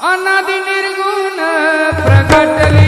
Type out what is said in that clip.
अनादि निर्गुण प्रकटली